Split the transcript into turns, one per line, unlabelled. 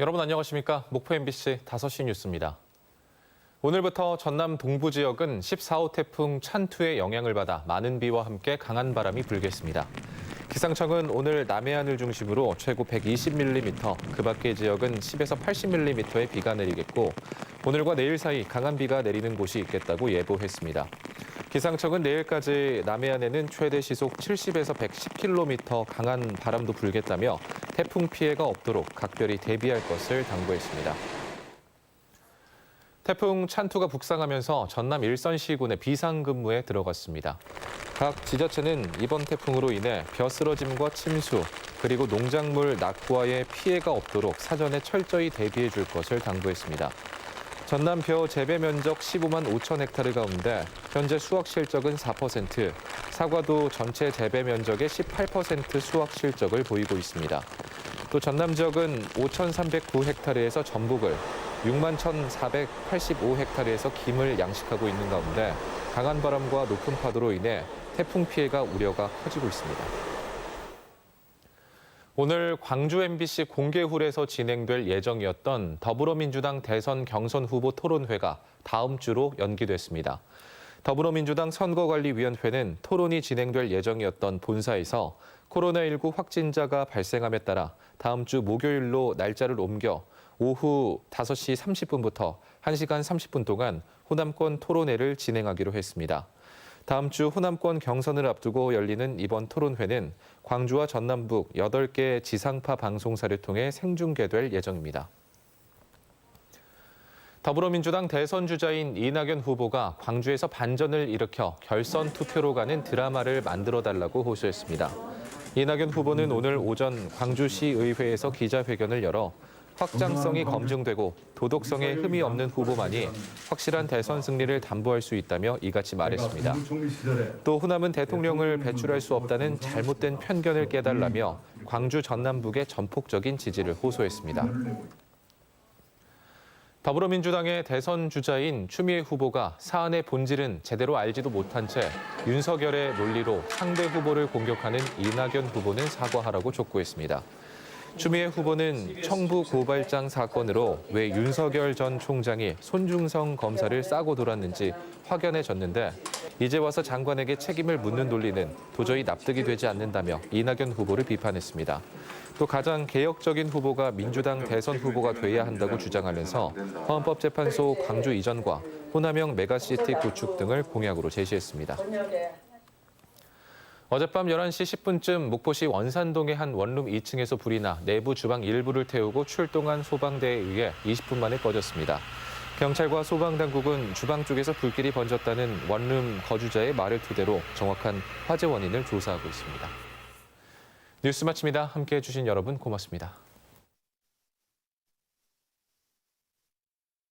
여러분 안녕하십니까? 목포 MBC 5시 뉴스입니다. 오늘부터 전남 동부 지역은 14호 태풍 찬투의 영향을 받아 많은 비와 함께 강한 바람이 불겠습니다. 기상청은 오늘 남해안을 중심으로 최고 120mm, 그 밖의 지역은 10에서 80mm의 비가 내리겠고 오늘과 내일 사이 강한 비가 내리는 곳이 있겠다고 예보했습니다. 기상청은 내일까지 남해안에는 최대 시속 70에서 110km 강한 바람도 불겠다며 태풍 피해가 없도록 각별히 대비할 것을 당부했습니다. 태풍 찬투가 북상하면서 전남 일선시군의 비상근무에 들어갔습니다. 각 지자체는 이번 태풍으로 인해 벼 쓰러짐과 침수, 그리고 농작물 낙후와의 피해가 없도록 사전에 철저히 대비해 줄 것을 당부했습니다. 전남 벼 재배 면적 15만 5천 헥타르 가운데 현재 수확 실적은 4%, 사과도 전체 재배 면적의 18% 수확 실적을 보이고 있습니다. 또 전남 지역은 5,309 헥타르에서 전복을, 6만 1,485 헥타르에서 김을 양식하고 있는 가운데 강한 바람과 높은 파도로 인해 태풍 피해가 우려가 커지고 있습니다. 오늘 광주 MBC 공개홀에서 진행될 예정이었던 더불어민주당 대선 경선 후보 토론회가 다음 주로 연기됐습니다. 더불어민주당 선거관리위원회는 토론이 진행될 예정이었던 본사에서 코로나19 확진자가 발생함에 따라 다음 주 목요일로 날짜를 옮겨 오후 5시 30분부터 1시간 30분 동안 호남권 토론회를 진행하기로 했습니다. 다음 주 호남권 경선을 앞두고 열리는 이번 토론회는 광주와 전남북 8개 지상파 방송사를 통해 생중계될 예정입니다. 더불어민주당 대선 주자인 이낙연 후보가 광주에서 반전을 일으켜 결선 투표로 가는 드라마를 만들어 달라고 호소했습니다. 이낙연 후보는 오늘 오전 광주시 의회에서 기자회견을 열어 확장성이 검증되고 도덕성에 흠이 없는 후보만이 확실한 대선 승리를 담보할 수 있다며 이같이 말했습니다. 또 호남은 대통령을 배출할 수 없다는 잘못된 편견을 깨달라며 광주 전남북의 전폭적인 지지를 호소했습니다. 더불어민주당의 대선 주자인 추미애 후보가 사안의 본질은 제대로 알지도 못한 채 윤석열의 논리로 상대 후보를 공격하는 이낙연 후보는 사과하라고 촉구했습니다. 추미애 후보는 청부 고발장 사건으로 왜 윤석열 전 총장이 손중성 검사를 싸고 돌았는지 확연해졌는데 이제 와서 장관에게 책임을 묻는 논리는 도저히 납득이 되지 않는다며 이낙연 후보를 비판했습니다. 또 가장 개혁적인 후보가 민주당 대선 후보가 돼야 한다고 주장하면서 헌법재판소 광주 이전과 호남형 메가시티 구축 등을 공약으로 제시했습니다. 어젯밤 11시 10분쯤 목포시 원산동의 한 원룸 2층에서 불이 나 내부 주방 일부를 태우고 출동한 소방대에 의해 20분 만에 꺼졌습니다. 경찰과 소방당국은 주방 쪽에서 불길이 번졌다는 원룸 거주자의 말을 토대로 정확한 화재 원인을 조사하고 있습니다. 뉴스 마칩니다. 함께해 주신 여러분 고맙습니다.